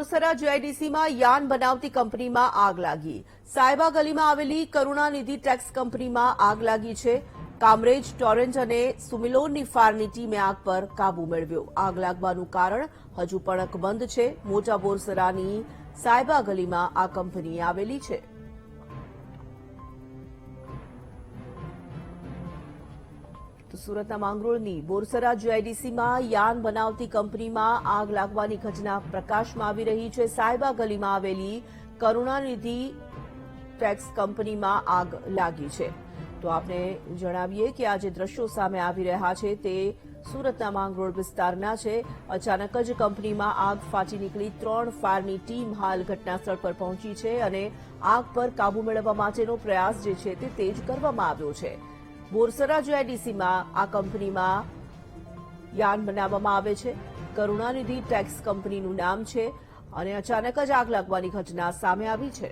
બોરસરા જીઆઈડીસીમાં yarn બનાવતી કંપનીમાં આગ લાગી. સાયબા ગલીમાં આવેલી કરુણાનિધિ ટેક્સ કંપનીમાં આગ લાગી છે. કામરેજ ટોરેન્ટ અને સુમિલોનની ફાયરની ટીમે આગ પર કાબુ મેળવ્યો. આગ લાગવાનું કારણ હજુ પણ અકબંધ છે. મોટા બોરસરાની સાયબા ગલીમાં આ કંપની આવેલી છે. તો સુરતના માંગરોળની બોરસરા જીઆઈડીસીમાં યાન બનાવતી કંપનીમાં આગ લાગવાની ઘટના પ્રકાશમાં આવી રહી છે. સાયબા ગલીમાં આવેલી કરુણાનિધિ ટેક્સ કંપનીમાં આગ લાગી છે. તો આપણે જણાવીએ કે આ જે દ્રશ્યો સામે આવી રહ્યા છે તે સુરતના માંગરોળ વિસ્તારના છે. અચાનક જ કંપનીમાં આગ ફાટી નીકળી. ત્રણ ફાયરની ટીમ હાલ ઘટનાસ્થળ પર પહોંચી છે અને આગ પર કાબુ મેળવવા માટેનો પ્રયાસ જે છે તે તેજ કરવામાં આવ્યો છે. બોરસરા જીઆઈડીસીમાં આ કંપનીમાં યાન બનાવવામાં આવે છે. કરુણાનિધિ ટેક્સ કંપનીનું નામ છે અને અચાનક જ આગ લાગવાની ઘટના સામે આવી છે.